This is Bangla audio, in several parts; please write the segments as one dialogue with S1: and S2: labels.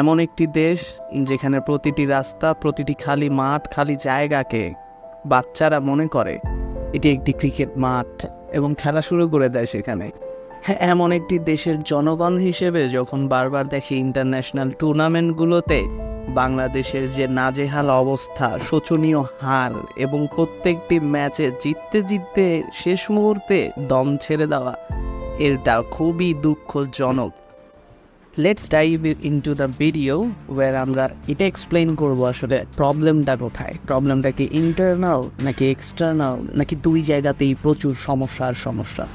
S1: এমন একটি দেশ যেখানে প্রতিটি রাস্তা, প্রতিটি খালি মাঠ, খালি জায়গাকে বাচ্চারা মনে করে। এটি একটি ক্রিকেট মাঠ এবং খেলা শুরু করে দেয় সেখানে। হ্যাঁ এমন একটি দেশের জনগণ হিসেবে যখন বারবার দেখি ইন্টারন্যাশনাল টুর্নামেন্টগুলোতে বাংলাদেশের যে নাজেহাল অবস্থা, শোচনীয় হার এবং প্রত্যেকটি ম্যাচে জিততে জিততে শেষ মুহূর্তে দম ছেড়ে দেওয়া, এটা খুবই দুঃখজনক। Let's dive into the video war আমরা এটা এক্সপ্লেন করব আসলে প্রবলেমটা কোথায়। প্রবলেমটা কি ইন্টারনাল নাকি এক্সটার্নাল নাকি দুই জায়গাতেই প্রচুর সমস্যা আর সমস্যা?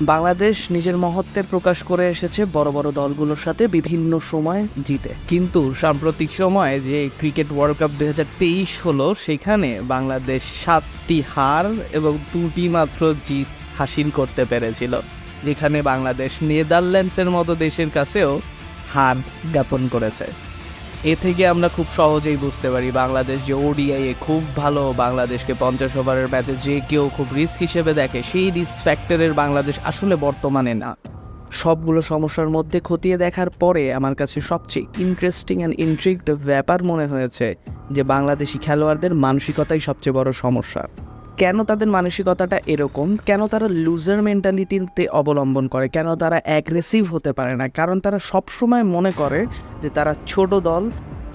S1: বাংলাদেশ নিজের মহত্বের প্রকাশ করে এসেছে বড় বড় দলগুলোর সাথে বিভিন্ন সময় জিতে। কিন্তু সাম্প্রতিক সময়ে যে ক্রিকেট ওয়ার্ল্ড কাপ দু হাজার তেইশ হলো, সেখানে বাংলাদেশ সাতটি হার এবং দুটি মাত্র জিত হাসিল করতে পেরেছিল। যেখানে বাংলাদেশ নেদারল্যান্ডসের মতো দেশের কাছেও হার জ্ঞাপন করেছে। এ থেকে আমরা খুব সহজেই বুঝতে পারি বাংলাদেশ যে ওডিআই এ খুব ভালো বাংলাদেশকে পঞ্চাশ ওভারের ম্যাচে যে কেউ খুব রিস্ক হিসেবে দেখে, সেই রিস্ক ফ্যাক্টরের বাংলাদেশ আসলে বর্তমানে না। সবগুলো সমস্যার মধ্যে খতিয়ে দেখার পরে আমার কাছে সবচেয়ে ইন্টারেস্টিং অ্যান্ড ইন্ট্রিক্ট ব্যাপার মনে হয়েছে যে বাংলাদেশি খেলোয়াড়দের মানসিকতাই সবচেয়ে বড় সমস্যা। কেন তাদের মানসিকতাটা এরকম? কেন তারা লুজার মেন্টালিটিতে অবলম্বন করে? কেন তারা অ্যাগ্রেসিভ হতে পারে না? কারণ তারা সবসময় মনে করে যে তারা ছোট দল,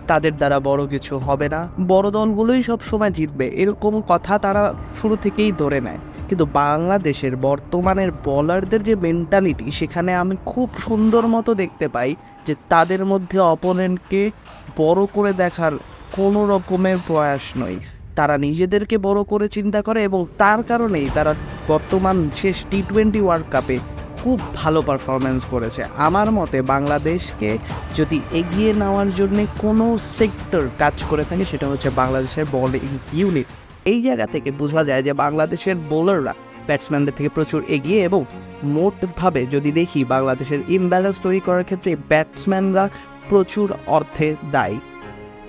S1: তাদের দ্বারা বড় কিছু হবে না। বড় দলগুলোই সব সময় জিতবে। এরকম কথা তারা শুরু থেকেই ধরে নেয়। কিন্তু বাংলাদেশের বর্তমানের বলারদের যে মেন্টালিটি সেখানে আমি খুব সুন্দর মতো দেখতে পাই যে তাদের মধ্যে অপোনেন্টকে বড় করে দেখার কোনো রকমের প্রয়াস নয়। তারা নিজেদেরকে বড় করে চিন্তা করে এবং তার কারণেই তারা বর্তমান শেষ টি টোয়েন্টি ওয়ার্ল্ড কাপে খুব ভালো পারফরমেন্স করেছে। আমার মতে বাংলাদেশকে যদি এগিয়ে নেওয়ার জন্য কোনো সেক্টর কাজ করে থাকে, সেটা হচ্ছে বাংলাদেশের বলিং ইউনিট এই জায়গা থেকে বোঝা যায় যে বাংলাদেশের বোলাররা ব্যাটসম্যানদের থেকে প্রচুর এগিয়ে এবং মোটভাবে যদি দেখি বাংলাদেশের ইমব্যালেন্স তৈরি করার ক্ষেত্রে ব্যাটসম্যানরা প্রচুর অর্থে দায়ী।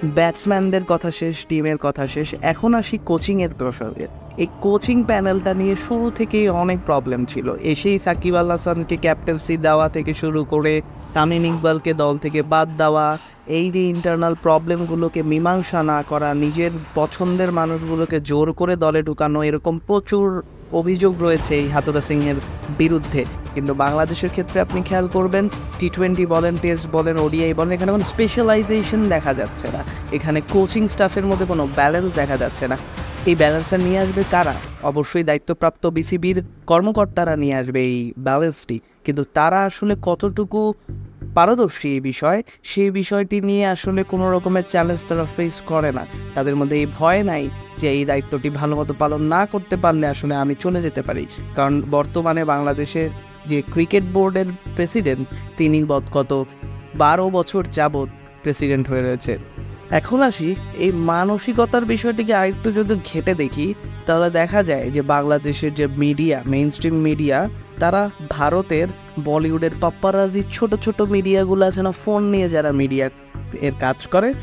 S1: ব্যাটসম্যানদের কথা শেষ, টিমের কথা শেষ। এখন আসি কোচিংয়ের প্রসঙ্গে। এই কোচিং প্যানেলটা নিয়ে শুরু থেকেই অনেক প্রবলেম ছিল। এসেই সাকিব আল হাসানকে ক্যাপ্টেন্সি দেওয়া থেকে শুরু করে তামিম ইকবালকে দল থেকে বাদ দেওয়া, এই যে ইন্টারনাল প্রবলেমগুলোকে মীমাংসা না করা, নিজের পছন্দের মানুষগুলোকে জোর করে দলে ঢুকানো, এরকম প্রচুর অভিযোগ রয়েছে এই হাতুরা সিংয়ের বিরুদ্ধে। কিন্তু বাংলাদেশের ক্ষেত্রে আপনি খেয়াল করবেন টি টোয়েন্টি বলেন টেস্ট বলেন ওডিআই বলেন, এখানে কোনো স্পেশালাইজেশন দেখা যাচ্ছে না। এখানে কোচিং স্টাফের মধ্যে কোনো ব্যালেন্স দেখা যাচ্ছে না। এই ব্যালেন্সটা নিয়ে আসবে কারা? অবশ্যই দায়িত্বপ্রাপ্ত বিসিবির কর্মকর্তারা নিয়ে আসবে এই ব্যালেন্সটি কিন্তু তারা আসলে কতটুকু পারদর্শী এই বিষয়, সেই বিষয়টি নিয়ে আসলে কোনো রকমের চ্যালেঞ্জ তারা ফেস করে না। তাদের মধ্যে এই ভয় নাই যে এই দায়িত্বটি ভালোমতো পালন না করতে পারলে আসলে আমি চলে যেতে পারি। কারণ বর্তমানে বাংলাদেশের যে ক্রিকেট বোর্ডের প্রেসিডেন্ট তিনি গত- বারো বছর যাবৎ প্রেসিডেন্ট হয়ে রয়েছে। এখন আসি এই মানসিকতার বিষয়টিকে আরেকটু যদি ঘেটে দেখি, তাহলে দেখা যায় যে বাংলাদেশের যে মিডিয়া মেইন স্ট্রিম মিডিয়া, তারা ভারতের বলিউডের পাপ্পারাজি ছোট ছোট মিডিয়াগুলো আছে না, ফোন নিয়ে যারা মিডিয়া এর কাজ করে,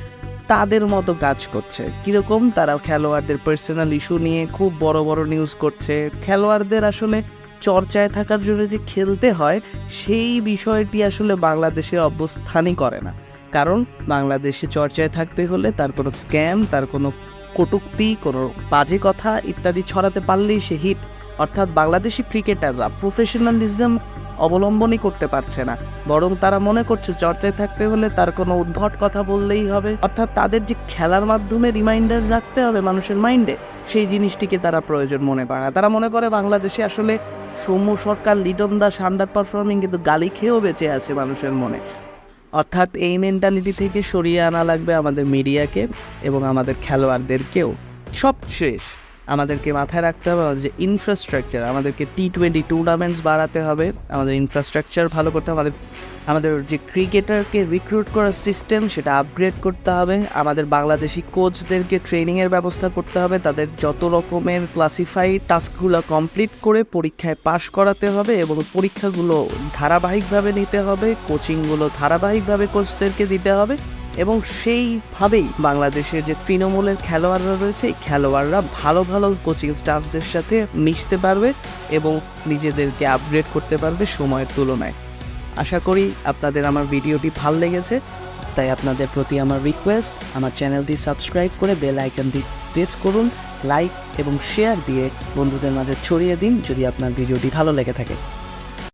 S1: তাদের মতো কাজ করছে। কীরকম? তারা খেলোয়াড়দের পার্সোনাল ইস্যু নিয়ে খুব বড় বড় নিউজ করছে। খেলোয়াড়দের আসলে চর্চায় থাকার জন্য যে খেলতে হয়, সেই বিষয়টি আসলে বাংলাদেশে অবস্থানই করে না। কারণ বাংলাদেশে চর্চায় থাকতে হলে তার কোনো স্ক্যাম, তার কোনো কটূক্তি, কোনো বাজে কথা ইত্যাদি ছড়াতে পারলেই সে হিট অর্থাৎ বাংলাদেশি ক্রিকেটাররা প্রফেশনালিজম অবলম্বনই করতে পারছে না। বরং তারা মনে করছে চর্চায় থাকতে হলে তার কোনো উদ্ভট কথা বললেই হবে। অর্থাৎ তাদের যে খেলার মাধ্যমে রিমাইন্ডার রাখতে হবে মানুষের মাইন্ডে সেই জিনিসটিকে তারা প্রয়োজন মনে করে না। তারা মনে করে বাংলাদেশে আসলে সৌম্য সরকার, লিটন দাস আন্ডার পারফর্মিং কিন্তু গালি খেয়েও বেঁচে আছে মানুষের মনে। অর্থাৎ এই মেন্টালিটি থেকে সরিয়ে আনা লাগবে আমাদের মিডিয়াকে এবং আমাদের খেলোয়াড়দেরকেও। সব শেষ। আমাদেরকে মাথায় রাখতে হবে, আমাদের যে ইনফ্রাস্ট্রাকচার আমাদেরকে টি টোয়েন্টি টুর্নামেন্টস বাড়াতে হবে, আমাদের ইনফ্রাস্ট্রাকচার ভালো করতে হবে, আমাদের আমাদের যে ক্রিকেটারকে রিক্রুট করার সিস্টেম সেটা আপগ্রেড করতে হবে, আমাদের বাংলাদেশি কোচদেরকে ট্রেনিংয়ের ব্যবস্থা করতে হবে, তাদের যত রকমের ক্লাসিফাইড টাস্কগুলো কমপ্লিট করে পরীক্ষায় পাশ করাতে হবে এবং পরীক্ষাগুলো ধারাবাহিকভাবে নিতে হবে কোচিংগুলো ধারাবাহিকভাবে কোচদেরকে দিতে হবে। এবং সেইভাবেই বাংলাদেশের যে তৃণমূলের খেলোয়াড়রা রয়েছে, এই খেলোয়াড়রা ভালো ভালো কোচিং স্টাফদের সাথে মিশতে পারবে এবং নিজেদেরকে আপগ্রেড করতে পারবে সময়ের তুলনায়। আশা করি আপনাদের আমার ভিডিওটি ভালো লেগেছে, তাই আপনাদের প্রতি আমার রিকোয়েস্ট আমার চ্যানেলটি সাবস্ক্রাইব করে বেল আইকনটি প্রেস করুন লাইক এবং শেয়ার দিয়ে বন্ধুদের মাঝে ছড়িয়ে দিন যদি আপনার ভিডিওটি ভালো লেগে থাকে।